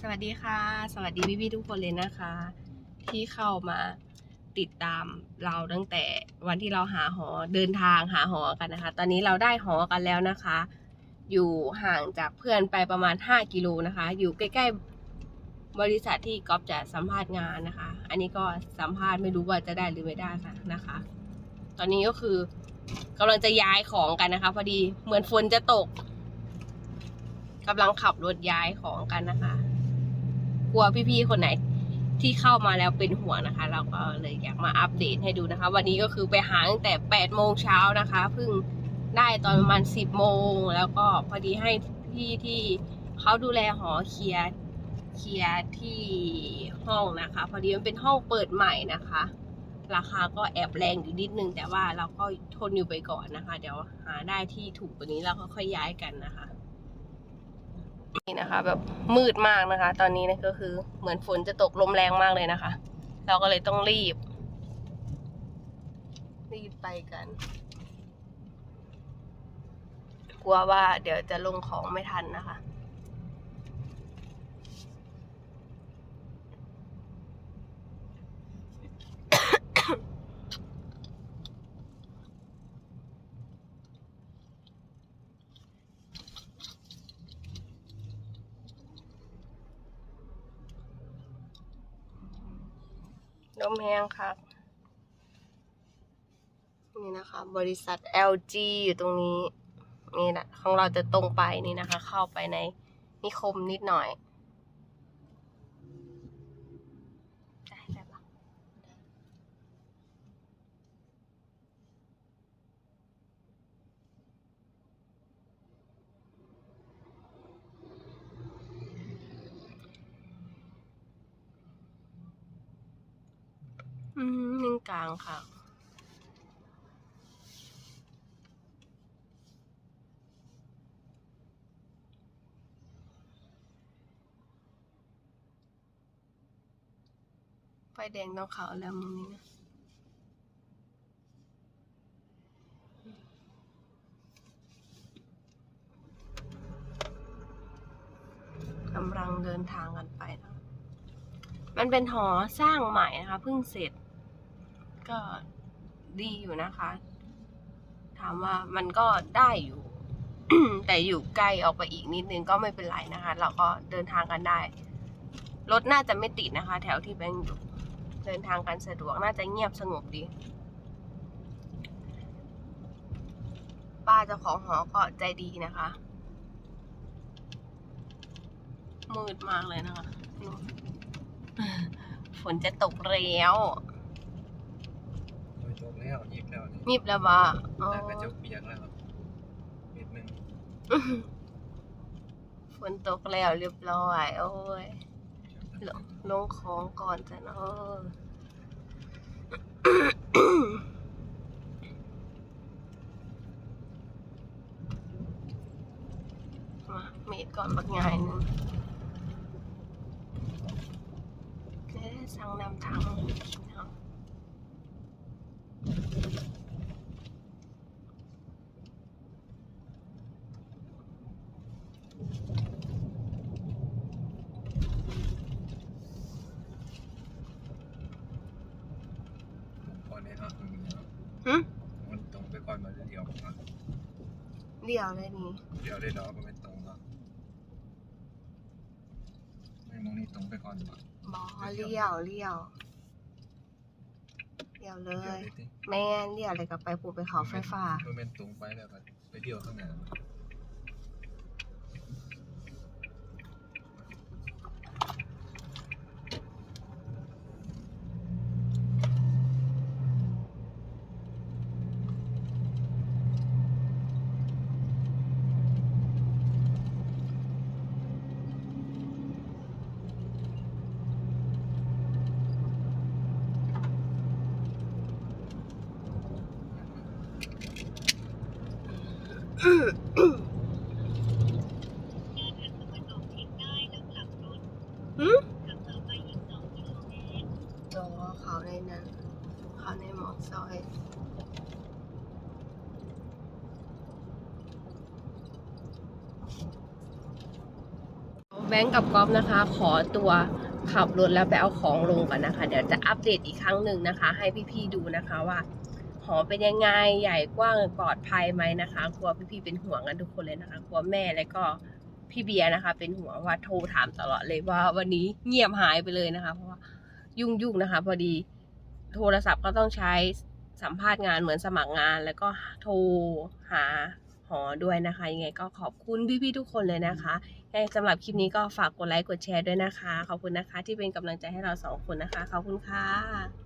สวัสดีค่ะ สวัสดีพี่ๆทุกคนเลยนะคะ ที่เข้ามาติดตามเราตั้งแต่วันที่เราหาหอเดินทางหาหอกันนะคะ ตอนนี้เราได้หอกันแล้วนะคะ อยู่ห่างจากเพื่อนไปประมาณ 5 กิโลนะคะ อยู่ใกล้ๆบริษัทที่ก๊อฟจะสัมภาษณ์งานนะคะ อันนี้ก็สัมภาษณ์ไม่รู้ว่าจะได้หรือไม่ได้ค่ะนะคะ ตอนนี้ก็คือกำลังจะย้ายของกันนะคะ พอดีเหมือนฝนจะตก กำลังขับรถย้ายของกันนะคะ กลัวพี่ๆคนไหนที่เข้ามาแล้วเป็นห่วงนะคะ เราก็เลยอยากมาอัปเดตให้ดูนะคะ วันนี้ก็คือไปหาตั้งแต่8โมงเช้านะคะเพิ่งได้ตอนประมาณ10โมงแล้วก็พอดีให้พี่ที่เขาดูแลหอเคลียร์เคลียร์ที่ห้องนะคะ พอดีมันเป็นห้องเปิดใหม่นะคะ ราคาก็แอบแรงอยู่นิดนึง แต่ว่าเราก็ทนอยู่ไปก่อนนะคะ เดี๋ยวหาได้ที่ถูกกว่านี้แล้วก็ค่อยย้ายกันนะคะ นี่นะคะ แบบมืดมากนะคะ ตอนนี้นะก็คือเหมือนฝนจะตกลมแรงมากเลยนะคะ เราก็เลยต้องรีบ รีบไปกัน กลัวว่าเดี๋ยวจะลงของไม่ทันนะคะ ลมแห้งครับนี่นะคะ บริษัท LG อยู่ตรงนี้ นี่แหละของเราจะตรงไปนี่นะคะ เข้าไปในนิคมนิดหน่อยได้ได้ปะอืมนิ่ง กลางค่ะไฟแดงต้องขาวแล้วมึงนี่นะ กำลังเดินทางกันไปนะ มันเป็นหอสร้างใหม่นะคะเพิ่งเสร็จ ก็ดีอยู่นะคะ ถามว่ามันก็ได้อยู่ แต่อยู่ไกลออกไปอีกนิดนึงก็ไม่เป็นไรนะคะ เราก็เดินทางกันได้ รถน่าจะไม่ติดนะคะ แถวที่แบงค์อยู่เดินทางกันสะดวกน่าจะเงียบสงบดี ป้าเจ้าของหอก็ใจดีนะคะ มืดมากเลยนะคะฝนจะตกแล้ว โดยตรงแล้ว ยิบแล้วนี่มีบแล้วว่าอ๋อแต่กระจกเปียกแล้วนิดนึงฝนตกแล้วเรียบร้อย โอ้ยลงลงของก่อนจ้ะเนาะมาเมดก่อนบักงายหนึงเอ๊ะสั่งนำทางเนาะ ก่อนในห้างตรงนี้เนาะหึมันตรงไปก่อนมาเดียวผมอะเดี่ยวเลยนี่เดียวได้เนาะก็ไม่ตรงแล้วไม่มองนี่ตรงไปก่อนมาบอเลี่ยวเลี่ยวเลี่ยวเลเดียวยได้ดิแม่นเลี่ยวเลยกับไปผูไปเขาไฟฟ้า มันเป็นตรงไปแล้วก็ไปเดียวข้างหน้า หืมตรงเขาในนั้นเขาในหมอกซอย แบงก์กับก๊อฟนะคะ ขอตัวขับรถแล้วไปเอาของลงก่อนนะคะ เดี๋ยวจะอัปเดตอีกครั้งหนึ่งนะคะ ให้พี่ๆดูนะคะว่า หอเป็นยังไงใหญ่กว้างปลอดภัยไหมนะคะกลัวพี่ๆเป็นห่วงกันทุกคนเลยนะคะกลัวแม่แล้วก็พี่เบียร์นะคะ เป็นห่วงว่าโทรถามตลอดเลยว่าวันนี้เงียบหายไปเลยนะคะ เพราะว่ายุ่งๆนะคะ พอดีโทรศัพท์ก็ต้องใช้สัมภาษณ์งานเหมือนสมัครงาน แล้วก็โทรหาหอด้วยนะคะ ยังไงก็ขอบคุณพี่ๆทุกคนเลยนะคะยังไงสำหรับคลิปนี้ก็ฝากกดไลค์กดแชร์ด้วยนะคะ ขอบคุณนะคะที่เป็นกำลังใจให้เราสองคนนะคะ ขอบคุณค่ะ